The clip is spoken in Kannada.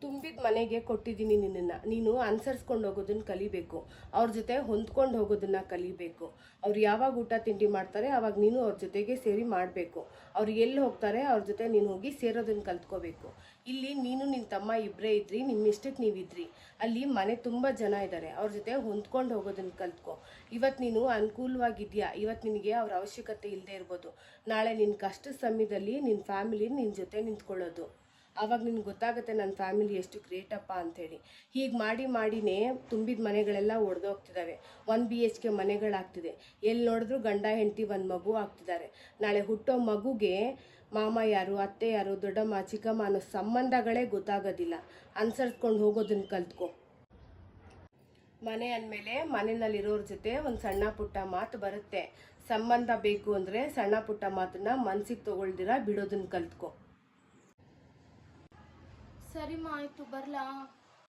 ತುಂಬಿದ ಮನೆಗೆ ಕೊಟ್ಟಿದ್ದೀನಿ ನಿನ್ನನ್ನು. ನೀನು ಅನುಸರಿಸ್ಕೊಂಡು ಹೋಗೋದನ್ನು ಕಲಿಬೇಕು. ಅವ್ರ ಜೊತೆ ಹೊಂದ್ಕೊಂಡು ಹೋಗೋದನ್ನ ಕಲಿಬೇಕು. ಅವ್ರು ಯಾವಾಗ ಊಟ ತಿಂಡಿ ಮಾಡ್ತಾರೆ, ಅವಾಗ ನೀನು ಅವ್ರ ಜೊತೆಗೆ ಸೇರಿ ಮಾಡಬೇಕು. ಅವ್ರು ಎಲ್ಲಿ ಹೋಗ್ತಾರೆ, ಅವ್ರ ಜೊತೆ ನೀನು ಹೋಗಿ ಸೇರೋದನ್ನು ಕಲ್ತ್ಕೋಬೇಕು. ಇಲ್ಲಿ ನೀನು ನಿನ್ನ ತಮ್ಮ ಇಬ್ಬರೇ ಇದ್ರಿ ನಿಮ್ಮ ಇಷ್ಟಕ್ಕೆ ನೀವಿದ್ರಿ ಅಲ್ಲಿ ಮನೆ ತುಂಬ ಜನ ಇದ್ದಾರೆ ಅವ್ರ ಜೊತೆ ಹೊಂದ್ಕೊಂಡು ಹೋಗೋದನ್ನು ಕಲ್ತ್ಕೊ. ಇವತ್ತು ನೀನು ಅನುಕೂಲವಾಗಿದೆಯಾ? ಇವತ್ತು ನಿನಗೆ ಅವ್ರ ಅವಶ್ಯಕತೆ ಇಲ್ಲದೆ ಇರ್ಬೋದು. ನಾಳೆ ನಿನ್ನ ಕಷ್ಟದ ಸಮಯದಲ್ಲಿ ನಿನ್ನ ಫ್ಯಾಮಿಲಿ ನಿನ್ನ ಜೊತೆ ನಿಂತ್ಕೊಳ್ಳೋದು. ಆವಾಗ ನಿಮ್ಗೆ ಗೊತ್ತಾಗುತ್ತೆ ನನ್ನ ಫ್ಯಾಮಿಲಿ ಎಷ್ಟು ಗ್ರೇಟಪ್ಪ ಅಂಥೇಳಿ ಹೀಗೆ ಮಾಡಿ ಮಾಡಿನೇ ತುಂಬಿದ ಮನೆಗಳೆಲ್ಲ ಒಡೆದೋಗ್ತಿದ್ದಾವೆ ಒನ್ ಬಿ ಎಚ್ ಕೆ ಮನೆಗಳಾಗ್ತಿದೆ. ಎಲ್ಲಿ ನೋಡಿದ್ರು ಗಂಡ, ಹೆಂಡತಿ, ಒಂದು ಮಗು ಆಗ್ತಿದ್ದಾರೆ. ನಾಳೆ ಹುಟ್ಟೋ ಮಗುಗೆ ಮಾಮ ಯಾರು, ಅತ್ತೆ ಯಾರು, ದೊಡ್ಡಮ್ಮ, ಚಿಕ್ಕಮ್ಮ ಅನ್ನೋ ಸಂಬಂಧಗಳೇ ಗೊತ್ತಾಗೋದಿಲ್ಲ. ಅನ್ಸರ್ಸ್ಕೊಂಡು ಹೋಗೋದನ್ನು ಕಲ್ತ್ಕೊ. ಮನೆ ಅಂದಮೇಲೆ ಮನೆಯಲ್ಲಿರೋರ ಜೊತೆ ಒಂದು ಸಣ್ಣ ಪುಟ್ಟ ಮಾತು ಬರುತ್ತೆ. ಸಂಬಂಧ ಬೇಕು ಅಂದರೆ ಸಣ್ಣ ಪುಟ್ಟ ಮಾತನ್ನ ಮನ್ಸಿಗೆ ತೊಗೊಳ್ದಿರ ಬಿಡೋದನ್ನ ಕಲ್ತ್ಕೊ. ಸರಿಮ್ಮ ಆಯ್ತು ಬರ್ಲಾ?